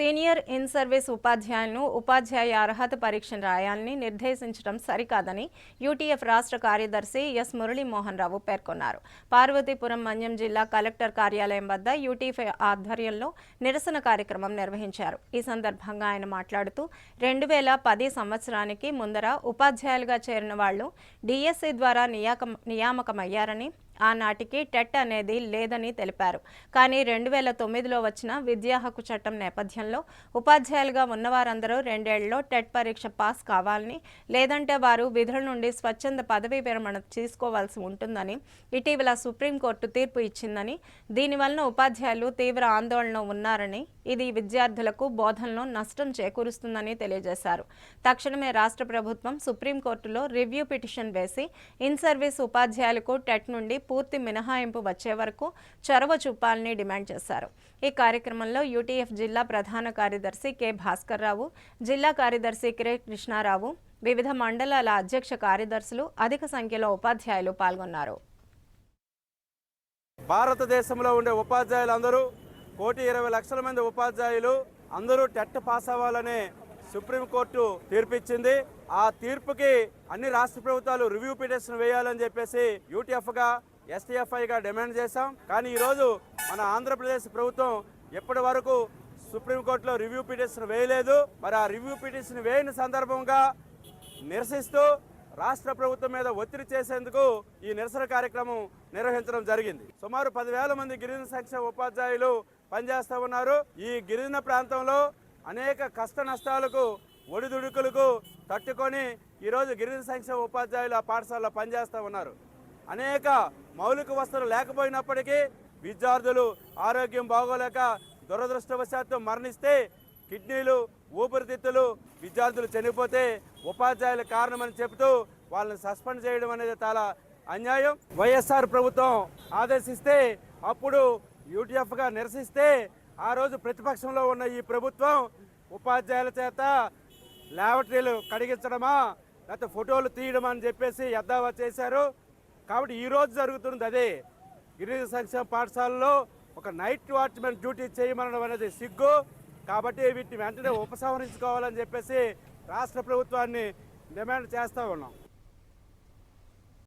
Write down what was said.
Senior in service ఉపాధ్యాయులను ఉపాధ్యాయ అర్హత పరీక్షను రాయాలని నిర్దేశించడం సరికాదని యూటీఎఫ్ రాష్ట్ర కార్యదర్శి ఎస్ మురళీమోహన్ రావు పేర్కొన్నారు. పార్వతీపురం మన్యం జిల్లా కలెక్టర్ కార్యాలయం వద్ద యూటీఎఫ్ ఆధ్వర్యంలో నిరసన కార్యక్రమం నిర్వహించారు. ఈ సందర్భంగా ఆయన మాట్లాడుతూ రెండు వేల పది సంవత్సరానికి ముందర ఉపాధ్యాయులుగా చేరిన వాళ్ళు డిఎస్సి ద్వారా నియామకమయ్యారని ఆనాటికి టెట్ అనేది లేదని తెలిపారు. కానీ రెండు వేల తొమ్మిదిలో వచ్చిన విద్యా హక్కు చట్టం నేపథ్యంలో ఉపాధ్యాయులుగా ఉన్నవారందరూ రెండేళ్ళలో టెట్ పరీక్ష పాస్ కావాలని లేదంటే వారు విధుల నుండి స్వచ్ఛంద పదవీ విరమణ తీసుకోవాల్సి ఉంటుందని ఇటీవల సుప్రీంకోర్టు తీర్పు ఇచ్చిందని దీనివలన ఉపాధ్యాయులు తీవ్ర ఆందోళన ఉన్నారని ఇది విద్యార్థులకు బోధనలో నష్టం చేకూరుస్తుందని తెలియజేశారు. తక్షణమే రాష్ట్ర ప్రభుత్వం సుప్రీంకోర్టులో రివ్యూ పిటిషన్ వేసి ఇన్ సర్వీస్ ఉపాధ్యాయులకు టెట్ నుండి పూర్తి మినహాయింపు వచ్చే వరకు చొరవ చూపాలని డిమాండ్ చేశారు. ఈ కార్యక్రమంలో యూటీఎఫ్ జిల్లా ప్రధాన కార్యదర్శి కె. భాస్కర్ రావు జిల్లా కార్యదర్శి కిరే కృష్ణారావు వివిధ మండలాల అధ్యక్ష కార్యదర్శులు అధిక సంఖ్యలో ఉపాధ్యాయులు పాల్గొన్నారు. భారతదేశంలో ఉండే ఉపాధ్యాయులు అందరూ కోటి ఇరవై లక్షల మంది ఉపాధ్యాయులు అందరూ టెట్ పాస్ అవ్వాలని సుప్రీంకోర్టు తీర్పిచ్చింది. ఆ తీర్పుకి అన్ని రాష్ట్ర ప్రభుత్వాలు రివ్యూ పిటిషన్ వేయాలని చెప్పేసి యూటీఎఫ్గా ఎస్టీఎఫ్ఐగా డిమాండ్ చేశాం. కానీ ఈరోజు మన ఆంధ్రప్రదేశ్ ప్రభుత్వం ఎప్పటి వరకు సుప్రీంకోర్టులో రివ్యూ పిటిషన్ వేయలేదు. మరి ఆ రివ్యూ పిటిషన్ వేయని సందర్భంగా నిరసిస్తూ రాష్ట్ర ప్రభుత్వం మీద ఒత్తిడి చేసేందుకు ఈ నిరసన కార్యక్రమం నిర్వహించడం జరిగింది. సుమారు పదివేల మంది గిరిజన సంక్షేమ ఉపాధ్యాయులు పనిచేస్తూ ఉన్నారు. ఈ గిరిజన ప్రాంతంలో అనేక కష్ట నష్టాలకు ఒడిదుడుకులకు తట్టుకొని ఈరోజు గిరిజన సంక్షేమ ఉపాధ్యాయులు ఆ పాఠశాలలో పనిచేస్తూ ఉన్నారు. అనేక మౌలిక వసతులు లేకపోయినప్పటికీ విద్యార్థులు ఆరోగ్యం బాగోలేక దురదృష్టవశాత్తు మరణిస్తే కిడ్నీలు ఊపిరితిత్తులు విద్యార్థులు చనిపోతే ఉపాధ్యాయుల కారణమని చెబుతూ వాళ్ళని సస్పెండ్ చేయడం అనేది చాలా అన్యాయం. వైఎస్ఆర్ ప్రభుత్వం ఆదేశిస్తే అప్పుడు యూటీఎఫ్గా నిరసిస్తే ఆ రోజు ప్రతిపక్షంలో ఉన్న ఈ ప్రభుత్వం ఉపాధ్యాయుల చేత ల్యాబొటరీలు కడిగించడమా లేకపోతే ఫోటోలు తీయడం అని చెప్పేసి ఎద్దావా చేశారు. కాబట్టి ఈరోజు జరుగుతున్నది అదే గిరిజన సంక్షేమ పాఠశాలలో ఒక నైట్ వాచ్మెన్ డ్యూటీ చేయమనడం అనేది సిగ్గు. కాబట్టి వీటిని వెంటనే ఉపసంహరించుకోవాలని చెప్పేసి రాష్ట్ర ప్రభుత్వాన్ని డిమాండ్ చేస్తూ ఉన్నాం.